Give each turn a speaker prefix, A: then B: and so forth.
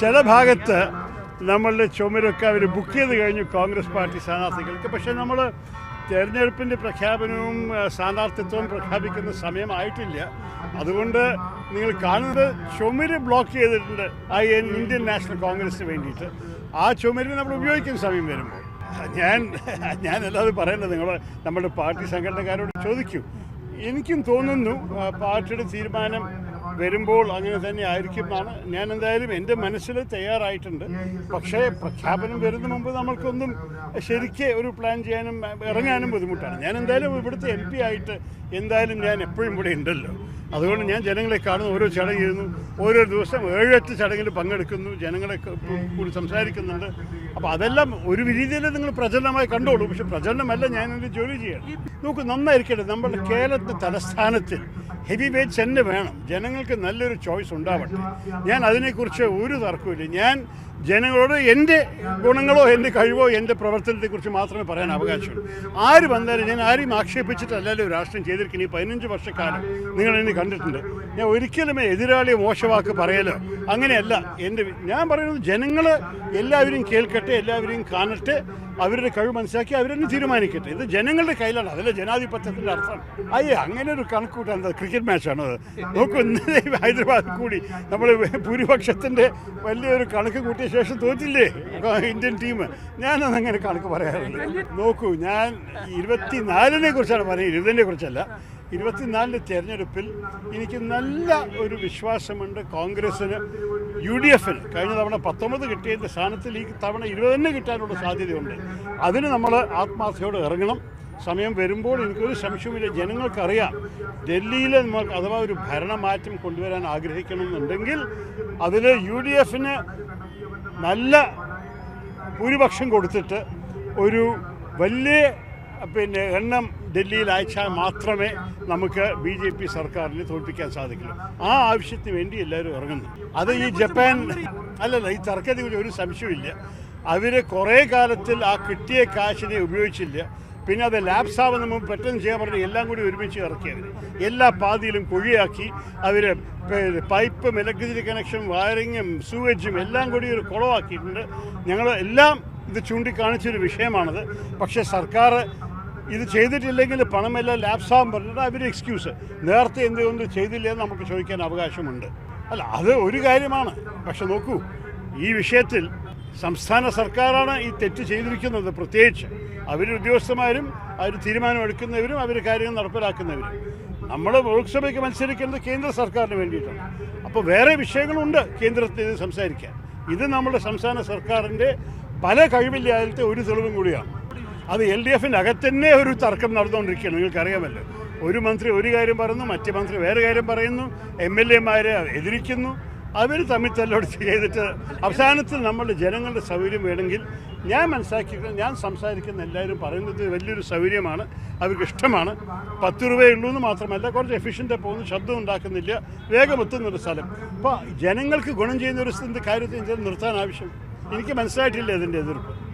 A: ചില ഭാഗത്ത് നമ്മളുടെ ചുമരൊക്കെ അവർ ബുക്ക് ചെയ്ത് കഴിഞ്ഞു കോൺഗ്രസ് പാർട്ടി സ്ഥാനാർത്ഥികൾക്ക്. പക്ഷേ നമ്മൾ തെരഞ്ഞെടുപ്പിന്റെ പ്രഖ്യാപനവും സ്ഥാനാർത്ഥിത്വവും പ്രഖ്യാപിക്കുന്ന സമയമായിട്ടില്ല. അതുകൊണ്ട് നിങ്ങൾ കാണുന്നത് ചുമര് ബ്ലോക്ക് ചെയ്തിട്ടുണ്ട് ആ ഇന്ത്യൻ നാഷണൽ കോൺഗ്രസിന് വേണ്ടിയിട്ട്. ആ ചുമര് നമ്മൾ ഉപയോഗിക്കുന്ന സമയം വരുമ്പോൾ. ഞാൻ ഞാനല്ലാതെ പറയുന്നത് നിങ്ങൾ നമ്മുടെ പാർട്ടി സംഘടനക്കാരോട് ചോദിക്കൂ. എനിക്കും തോന്നുന്നു പാർട്ടിയുടെ തീരുമാനം വരുമ്പോൾ അങ്ങനെ തന്നെ ആയിരിക്കും എന്നാണ് ഞാൻ എന്തായാലും എന്റെ മനസ്സിൽ തയ്യാറായിട്ടുണ്ട്. പക്ഷേ പ്രഖ്യാപനം വരുന്ന മുമ്പ് നമ്മൾക്കൊന്നും ശരിക്ക് ഒരു പ്ലാൻ ചെയ്യാനും ഇറങ്ങാനും ബുദ്ധിമുട്ടാണ്. ഞാൻ എന്തായാലും ഇവിടുത്തെ എം ആയിട്ട് എന്തായാലും ഞാൻ എപ്പോഴും ഇവിടെ ഉണ്ടല്ലോ. അതുകൊണ്ട് ഞാൻ ജനങ്ങളെ കാണുന്നു ഓരോ ചടങ്ങ് ചെയ്യുന്നു ഓരോ ദിവസം ഏഴെട്ട് ചടങ്ങിൽ പങ്കെടുക്കുന്നു ജനങ്ങളെ കൂടി സംസാരിക്കുന്നുണ്ട്. അപ്പോൾ അതെല്ലാം ഒരു രീതിയിൽ നിങ്ങൾ പ്രചരണമായി കണ്ടോളൂ. പക്ഷെ പ്രചരണമല്ല ഞാൻ എന്റെ ജോലി ചെയ്യണം. നോക്കൂ നന്നായിരിക്കട്ടെ. നമ്മുടെ കേരളത്തിന്റെ തലസ്ഥാനത്തിൽ ഹെവി വെയ്റ്റ്സ് തന്നെ വേണം. ജനങ്ങൾക്ക് നല്ലൊരു ചോയ്സ് ഉണ്ടാവട്ടെ. ഞാൻ അതിനെക്കുറിച്ച് ഒരു തർക്കമില്ല ഞാൻ ജനങ്ങളോട് എന്റെ ഗുണങ്ങളോ എന്റെ കഴിവോ എന്റെ പ്രവർത്തനത്തെക്കുറിച്ച് മാത്രമേ പറയാൻ അവകാശമുള്ളൂ. ആര് വന്നാലും ഞാൻ ആരെയും ആക്ഷേപിച്ചിട്ടല്ലല്ലോ രാഷ്ട്രീയം ചെയ്തിരിക്കുന്നത്. ഈ പതിനഞ്ച് വർഷക്കാലം നിങ്ങൾ എന്നെ കണ്ടിട്ടുണ്ട്. ഞാൻ ഒരിക്കലും എതിരാളി മോശവാക്ക് പറയലോ? അങ്ങനെയല്ല. എന്റെ ഞാൻ പറയുന്നത് ജനങ്ങൾ എല്ലാവരെയും കേൾക്കട്ടെ എല്ലാവരെയും കാണട്ടെ അവരുടെ കഴിവ് മനസ്സിലാക്കി അവരെന്നെ തീരുമാനിക്കട്ടെ. ഇത് ജനങ്ങളുടെ കയ്യിലാണ്. അതല്ല ജനാധിപത്യത്തിന്റെ അർത്ഥം. അയ്യേ അങ്ങനെ ഒരു കണക്ക് എന്താ ക്രിക്കറ്റ് മാച്ചാണ് നോക്കൂ ഹൈദരാബാദ് കൂടി നമ്മൾ ഭൂരിപക്ഷത്തിന്റെ വലിയൊരു കണക്ക് കൂട്ടിയ ശേഷം തോറ്റില്ലേ? Indian team. ഞാനത് അങ്ങനെ കണക്ക് പറയാറില്ല. നോക്കൂ ഞാൻ ഇരുപത്തിനാലിനെ കുറിച്ചാണ് പറയുന്നത് ഇരുപതിനെ കുറിച്ചല്ല. ഇരുപത്തിനാലിന്റെ തിരഞ്ഞെടുപ്പിൽ എനിക്ക് നല്ല ഒരു വിശ്വാസമുണ്ട് കോൺഗ്രസ്സിന് യു ഡി എഫിന് കഴിഞ്ഞ തവണ പത്തൊമ്പത് കിട്ടിയതിന്റെ സ്ഥാനത്തിൽ ഈ തവണ ഇരുപതിന് കിട്ടാനുള്ള സാധ്യതയുണ്ട്. അതിന് നമ്മൾ ആത്മാർത്ഥയോടെ ഇറങ്ങണം. സമയം വരുമ്പോൾ എനിക്കൊരു സംശയമില്ല ജനങ്ങൾക്കറിയാം ഡൽഹിയിൽ നമുക്ക് അഥവാ ഒരു ഭരണമാറ്റം കൊണ്ടുവരാൻ ആഗ്രഹിക്കണമെന്നുണ്ടെങ്കിൽ അതിൽ യു ഡി എഫിന് നല്ല ഭൂരിപക്ഷം കൊടുത്തിട്ട് ഒരു വലിയ പിന്നെ എണ്ണം ഡൽഹിയിൽ അയച്ചാൽ മാത്രമേ നമുക്ക് ബി ജെ പി സർക്കാരിനെ തോൽപ്പിക്കാൻ സാധിക്കുള്ളൂ. ആ ആവശ്യത്തിന് വേണ്ടി എല്ലാവരും ഇറങ്ങുന്നു. അത് ഈ ജപ്പാൻ അല്ലല്ല ഈ തർക്കത്തെക്കുറിച്ച് ഒരു സംശയമില്ല അവർ കുറേ കാലത്തിൽ ആ കിട്ടിയ കാശിനെ ഉപയോഗിച്ചില്ല. പിന്നെ അത് ലാപ്സ് ആവുന്ന പെട്ടെന്ന് ചെയ്യാൻ പറഞ്ഞ് എല്ലാം കൂടി ഒരുമിച്ച് ഇറക്കിയത് എല്ലാ പാതിയിലും കുഴിയാക്കി അവർ പൈപ്പും ഇലക്ട്രിസിറ്റി കണക്ഷൻ വയറിങ്ങും സൂവേജും എല്ലാം കൂടി ഒരു കുളമാക്കിയിട്ടുണ്ട്. ഞങ്ങൾ എല്ലാം ഇത് ചൂണ്ടിക്കാണിച്ചൊരു വിഷയമാണത്. പക്ഷേ സർക്കാർ ഇത് ചെയ്തിട്ടില്ലെങ്കിൽ പണമെല്ലാം ലാപ്സാകും പറഞ്ഞിട്ട് അവർ എക്സ്ക്യൂസ് നേരത്തെ എന്തുകൊണ്ട് ചെയ്തില്ല എന്ന് നമുക്ക് ചോദിക്കാൻ അവകാശമുണ്ട്. അല്ല അത് ഒരു കാര്യമാണ്. പക്ഷെ നോക്കൂ ഈ വിഷയത്തിൽ സംസ്ഥാന സർക്കാരാണ് ഈ തെറ്റ് ചെയ്തിരിക്കുന്നത് പ്രത്യേകിച്ച്. അവർ ഉദ്യോഗസ്ഥന്മാരും അവർ തീരുമാനമെടുക്കുന്നവരും അവർ കാര്യങ്ങൾ നടപ്പിലാക്കുന്നവരും. നമ്മൾ ലോക്സഭയ്ക്ക് മത്സരിക്കുന്നത് കേന്ദ്ര സർക്കാരിന് വേണ്ടിയിട്ടാണ്. അപ്പോൾ വേറെ വിഷയങ്ങളുണ്ട് കേന്ദ്രത്തിൽ ഇത് സംസാരിക്കാൻ. ഇത് നമ്മുടെ സംസ്ഥാന സർക്കാരിന്റെ പല കഴിവില്ലാത്ത ഒരു തെളിവും കൂടിയാണ്. അത് എൽ ഡി എഫിന്റെ അകത്തന്നെ ഒരു തർക്കം നടന്നുകൊണ്ടിരിക്കുകയാണ്. നിങ്ങൾക്കറിയാമല്ലോ. ഒരു മന്ത്രി ഒരു കാര്യം പറയുന്നു മറ്റേ മന്ത്രി വേറെ കാര്യം പറയുന്നു എം എൽ എമാരെ എതിരിക്കുന്നു. അവർ തമ്മിൽ തല്ലോട് ചെയ്തിട്ട് അവസാനത്തിൽ നമ്മളുടെ ജനങ്ങളുടെ സൗകര്യം വേണമെങ്കിൽ ഞാൻ മനസ്സിലാക്കി ഞാൻ സംസാരിക്കുന്ന എല്ലാവരും പറയുന്നത് വലിയൊരു സൗകര്യമാണ് അവർക്ക് ഇഷ്ടമാണ്. പത്ത് രൂപയേ ഉള്ളൂ എന്ന് മാത്രമല്ല കുറച്ച് എഫിഷ്യന്റായി പോകുന്നു ശബ്ദം ഉണ്ടാക്കുന്നില്ല വേഗം എത്തുന്നൊരു സ്ഥലം. അപ്പോൾ ജനങ്ങൾക്ക് ഗുണം ചെയ്യുന്ന ഒരു കാര്യത്തിൽ നിർത്താൻ ആവശ്യം. എനിക്ക് മനസ്സിലായിട്ടില്ല ഇതിന്റെ എതിർപ്പ്.